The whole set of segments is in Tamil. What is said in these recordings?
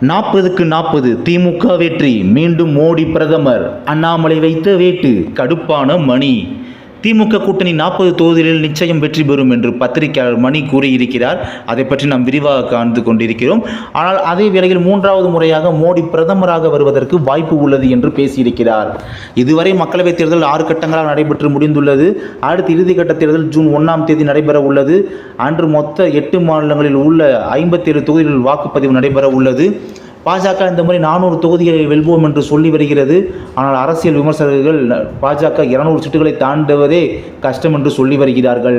நாற்பதுக்கு நாற்பது திமுக வெற்றி. மீண்டும் மோடி பிரதமர். அண்ணாமலை வைத்த வேட்டு கடுப்பான மணி. திமுக கூட்டணி நாற்பது தொகுதிகளில் நிச்சயம் வெற்றி பெறும் என்று பத்திரிகையாளர் மணி கூறியிருக்கிறார். அதை பற்றி நாம் விரிவாக காண்ந்து கொண்டிருக்கிறோம். ஆனால் அதே வேளையில் மூன்றாவது முறையாக மோடி பிரதமராக வருவதற்கு வாய்ப்பு உள்ளது என்று பேசியிருக்கிறார். இதுவரை மக்களவைத் தேர்தல் ஆறு கட்டங்களாக நடைபெற்று முடிந்துள்ளது. அடுத்து இறுதிக்கட்ட தேர்தல் ஜூன் ஒன்றாம் தேதி நடைபெற உள்ளது. அன்று மொத்த எட்டு மாநிலங்களில் உள்ள ஐம்பத்தேழு தொகுதிகளில் வாக்குப்பதிவு நடைபெற உள்ளது. பாஜக இந்த முறை நானூறு தொகுதிகளை வெல்வோம் என்று சொல்லி வருகிறது. ஆனால் அரசியல் விமர்சகர்கள் பாஜக இருநூறு சீட்டுகளை தாண்டுவதே கஷ்டம் என்று சொல்லி வருகிறார்கள்.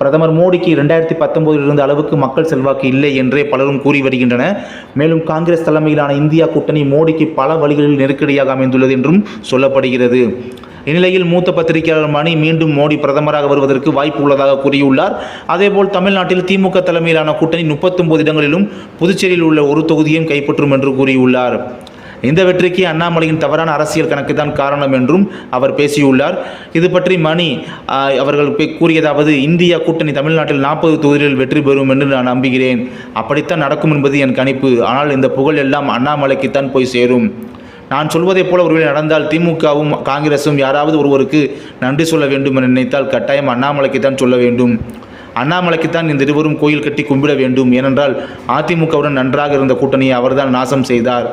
பிரதமர் மோடிக்கு ரெண்டாயிரத்தி பத்தொன்பதில் இருந்த அளவுக்கு மக்கள் செல்வாக்கு இல்லை என்றே பலரும் கூறி வருகின்றன. மேலும் காங்கிரஸ் தலைமையிலான இந்தியா கூட்டணி மோடிக்கு பல வழிகளில் நெருக்கடியாக அமைந்துள்ளது என்றும் சொல்லப்படுகிறது. இந்நிலையில் மூத்த பத்திரிகையாளர் மணி மீண்டும் மோடி பிரதமராக வருவதற்கு வாய்ப்பு உள்ளதாக கூறியுள்ளார். அதேபோல் தமிழ்நாட்டில் திமுக தலைமையிலான கூட்டணி முப்பத்தொன்பது இடங்களிலும் புதுச்சேரியில் உள்ள ஒரு தொகுதியையும் கைப்பற்றும் என்று கூறியுள்ளார். இந்த வெற்றிக்கு அண்ணாமலையின் தவறான அரசியல் கணக்கு தான் காரணம் என்றும் அவர் பேசியுள்ளார். இது பற்றி மணி அவர்கள் கூறியதாவது இந்தியா கூட்டணி தமிழ்நாட்டில் நாற்பது தொகுதிகளில் வெற்றி பெறும் என்று நான் நம்புகிறேன். அப்படித்தான் நடக்கும் என்பது என் கணிப்பு. ஆனால் இந்த புகழ் எல்லாம் அண்ணாமலைக்குத்தான் போய் சேரும். நான் சொல்வதைப் போல ஒருவேளை நடந்தால் திமுகவும் காங்கிரசும் யாராவது ஒருவருக்கு நன்றி சொல்ல வேண்டும் என நினைத்தால் கட்டாயம் அண்ணாமலைக்கு தான் சொல்ல வேண்டும். அண்ணாமலைக்குத்தான் இந்த இருவரும் கோயில் கட்டி கும்பிட வேண்டும். ஏனென்றால் அதிமுகவுடன் நன்றாக இருந்த கூட்டணியை அவர்தான் நாசம் செய்தார்.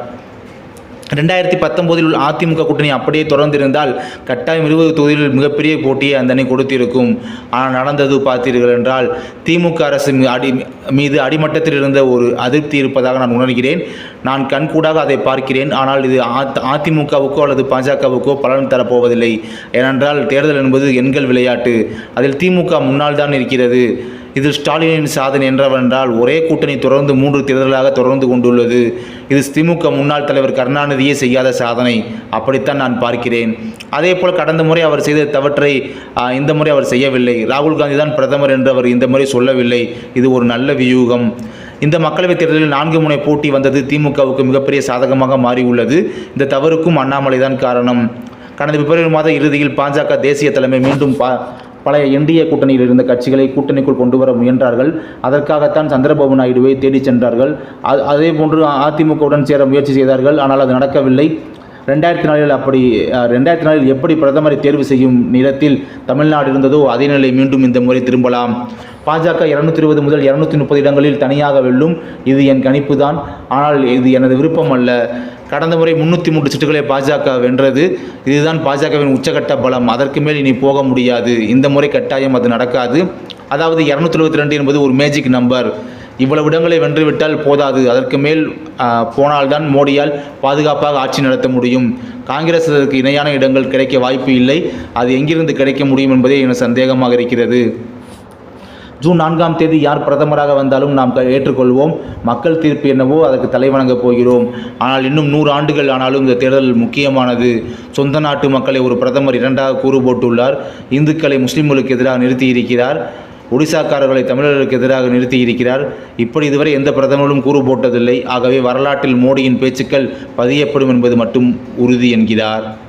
ரெண்டாயிரத்தி பத்தொம்போதில் உள்ள அதிமுக கூட்டணி அப்படியே தொடர்ந்திருந்தால் கட்டாயம் இருபது தொகுதிகளில் மிகப்பெரிய போட்டியை அந்த அணி கொடுத்திருக்கும். ஆனால் நடந்தது பார்த்தீர்கள் என்றால் திமுக அரசு அடி மீது அடிமட்டத்தில் இருந்த ஒரு அதிருப்தி இருப்பதாக நான் உணர்கிறேன். நான் கண்கூடாக அதை பார்க்கிறேன். ஆனால் இது அதிமுகவுக்கோ அல்லது பாஜகவுக்கோ பலன் தரப்போவதில்லை. ஏனென்றால் தேர்தல் என்பது எண்கள் விளையாட்டு. அதில் திமுக முன்னால் தான் இருக்கிறது. இது ஸ்டாலினின் சாதனை என்றவென்றால் ஒரே கூட்டணி தொடர்ந்து மூன்று தேர்தலாக தொடர்ந்து கொண்டுள்ளது. இது திமுக முன்னாள் தலைவர் கருணாநிதியே செய்யாத சாதனை. அப்படித்தான் நான் பார்க்கிறேன். அதே போல் கடந்த முறை அவர் செய்த தவற்றை இந்த முறை அவர் செய்யவில்லை. ராகுல் காந்தி தான் பிரதமர் என்று அவர் இந்த முறை சொல்லவில்லை. இது ஒரு நல்ல வியூகம். இந்த மக்களவைத் தேர்தலில் நான்கு முனை போட்டி வந்தது திமுகவுக்கு மிகப்பெரிய சாதகமாக மாறியுள்ளது. இந்த தவறுக்கும் அண்ணாமலை தான் காரணம். கடந்த பிப்ரவரி மாத இறுதியில் பாஜக தேசிய தலைமை மீண்டும் பா பழைய என்டிஏ கூட்டணியில் இருந்த கட்சிகளை கூட்டணிக்குள் கொண்டு வர முயன்றார்கள். அதற்காகத்தான் சந்திரபாபு நாயுடுவை தேடிச் சென்றார்கள். அதே போன்று அதிமுகவுடன் சேர முயற்சி செய்தார்கள். ஆனால் அது நடக்கவில்லை. ரெண்டாயிரத்தி நாலில் அப்படி ரெண்டாயிரத்தி நாலில் எப்படி பிரதமரை தேர்வு செய்யும் நிலத்தில் தமிழ்நாடு இருந்ததோ அதே நிலை மீண்டும் இந்த முறை திரும்பலாம். பாஜக இருநூத்தி இருபது முதல் இருநூத்தி முப்பது இடங்களில் தனியாக வெல்லும் இது என் கணிப்பு தான் ஆனால் இது எனது விருப்பம் அல்ல. கடந்த முறை முன்னூற்றி மூன்று சீட்டுகளை பாஜக வென்றது. இதுதான் பாஜகவின் உச்சகட்ட பலம். அதற்கு மேல் இனி போக முடியாது. இந்த முறை கட்டாயம் அது நடக்காது. அதாவது இரநூத்தி எழுபத்தி ரெண்டு என்பது ஒரு மேஜிக் நம்பர். இவ்வளவு இடங்களை வென்றுவிட்டால் போதாது. அதற்கு மேல் போனால்தான் மோடியால் பாதுகாப்பாக ஆட்சி நடத்த முடியும். காங்கிரஸ் அதற்கு இணையான இடங்கள் கிடைக்க வாய்ப்பு இல்லை. அது எங்கிருந்து கிடைக்க முடியும் என்பதே எனக்கு சந்தேகமாக இருக்கிறது. ஜூன் நான்காம் தேதி யார் பிரதமராக வந்தாலும் நாம் க- ஏற்றுக்கொள்வோம். மக்கள் தீர்ப்பு என்னவோ அதற்கு தலைவணங்கப் போகிறோம். ஆனால் இன்னும் நூறு ஆண்டுகள் ஆனாலும் இந்த தேர்தல் முக்கியமானது. சொந்த நாட்டு மக்களை ஒரு பிரதமர் இரண்டாக கூறு போட்டுள்ளார். இந்துக்களை முஸ்லிம்களுக்கு எதிராக நிறுத்தியிருக்கிறார். ஒடிசாக்காரர்களை தமிழர்களுக்கு எதிராக நிறுத்தியிருக்கிறார். இப்படி இதுவரை எந்த பிரதமரும் கூறு போட்டதில்லை. ஆகவே வரலாற்றில் மோடியின் பேச்சுக்கள் பதியப்படும் என்பது மட்டும் உறுதி என்கிறார்.